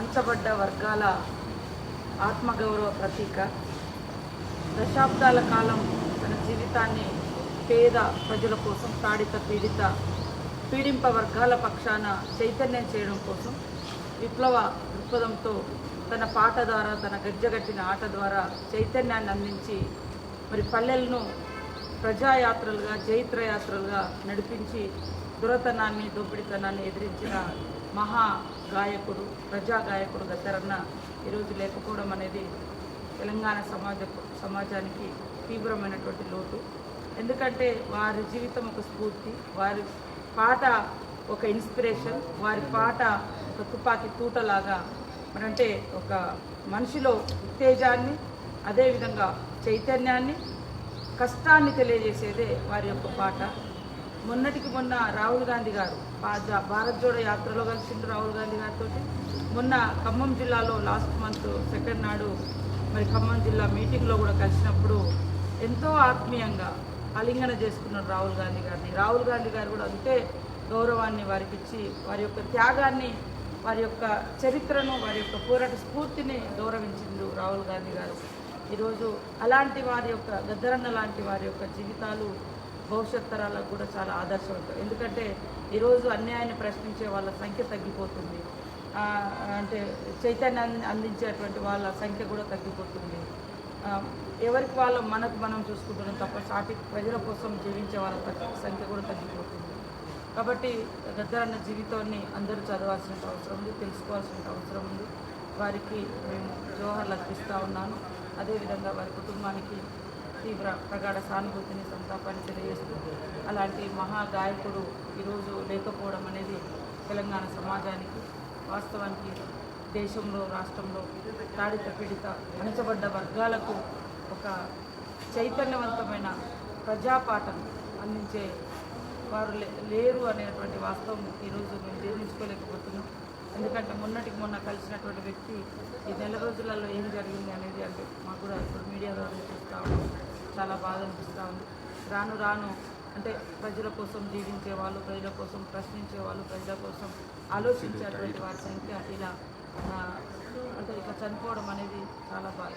అంచబడ్డ వర్గాల ఆత్మగౌరవ ప్రతీక. దశాబ్దాల కాలం తన జీవితాన్ని పేద ప్రజల కోసం తాడిత పీడిత పీడింప వర్గాల పక్షాన చైతన్యం చేయడం కోసం విప్లవ దృక్పథంతో తన పాట ద్వారా తన గజ్జగట్టిన ఆట ద్వారా చైతన్యాన్ని అందించి మరి పల్లెలను ప్రజాయాత్రలుగా జైత్రయాత్రలుగా నడిపించి దురతనాన్ని దోపిడితనాన్ని ఎదిరించిన మహా గాయకుడు ప్రజా గాయకుడు గద్దరన్న ఈరోజు లేకపోవడం అనేది తెలంగాణ సమాజ సమాజానికి తీవ్రమైనటువంటి లోటు. ఎందుకంటే వారి జీవితం ఒక స్ఫూర్తి వారి పాట ఒక ఇన్స్పిరేషన్ వారి పాట ఒక తుపాకీ తూటలాగా మరంటే ఒక మనిషిలో ఉత్తేజాన్ని అదేవిధంగా చైతన్యాన్ని కష్టాన్ని తెలియజేసేదే వారి యొక్క పాట. మొన్నటికి మొన్న రాహుల్ గాంధీ గారు భారత్ జోడో యాత్రలో కలిసిండు రాహుల్ గాంధీ గారితో మొన్న ఖమ్మం జిల్లాలో లాస్ట్ మంత్ సెకండ్ నాడు మరి ఖమ్మం జిల్లా మీటింగ్లో కూడా కలిసినప్పుడు ఎంతో ఆత్మీయంగా ఆలింగన చేసుకున్నారు రాహుల్ గాంధీ గారిని. రాహుల్ గాంధీ గారు కూడా అంతే గౌరవాన్ని వారికి ఇచ్చి వారి యొక్క త్యాగాన్ని వారి యొక్క చరిత్రను వారి యొక్క పోరాట స్ఫూర్తిని గౌరవించిండు రాహుల్ గాంధీ గారు. ఈరోజు అలాంటి వారి యొక్క గద్దరన్న లాంటి వారి యొక్క జీవితాలు భవిష్యత్ తరాలకు కూడా చాలా ఆదర్శవంతం. ఎందుకంటే ఈరోజు అన్యాయాన్ని ప్రశ్నించే వాళ్ళ సంఖ్య తగ్గిపోతుంది. అంటే చైతన్యాన్ని అందించేటువంటి వాళ్ళ సంఖ్య కూడా తగ్గిపోతుంది. ఎవరికి వాళ్ళ మనకు మనం చూసుకుంటున్నాం తప్ప సాటి ప్రజల కోసం జీవించే వాళ్ళ సంఖ్య కూడా తగ్గిపోతుంది. కాబట్టి గద్దరన్న జీవితాన్ని అందరూ చదవాల్సిన అవసరం ఉంది తెలుసుకోవాల్సిన అవసరం ఉంది. వారికి మేము జోహర్లు అర్పిస్తూ ఉన్నాను. అదేవిధంగా వారి కుటుంబానికి తీవ్ర ప్రగాఢ సానుభూతిని సంతాపాన్ని తెలియజేస్తూ అలాంటి మహా గాయకుడు ఈరోజు లేకపోవడం అనేది తెలంగాణ సమాజానికి వాస్తవానికి దేశంలో రాష్ట్రంలో తాడిత పీడిత అణచబడ్డ వర్గాలకు ఒక చైతన్యవంతమైన ప్రజాపాఠం అందించే వారు లే- లేరు అనేటువంటి వాస్తవం ఈరోజు మేము జీర్ణించుకోలేకపోతున్నాం. ఎందుకంటే మొన్నటికి మొన్న కలిసినటువంటి వ్యక్తి ఈ నెల రోజులలో ఏం జరిగింది అనేది అంటే మాకు కూడా ఇప్పుడు మీడియా ద్వారా చూస్తూ ఉన్నాం. చాలా బాధ అనిపిస్తూ ఉంది. రాను రాను అంటే ప్రజల కోసం జీవించే వాళ్ళు ప్రజల కోసం ప్రశ్నించే వాళ్ళు ప్రజల కోసం ఆలోచించేటువంటి వారి సంఖ్య ఇలా అంటే ఇక చనిపోవడం అనేది చాలా బాధ.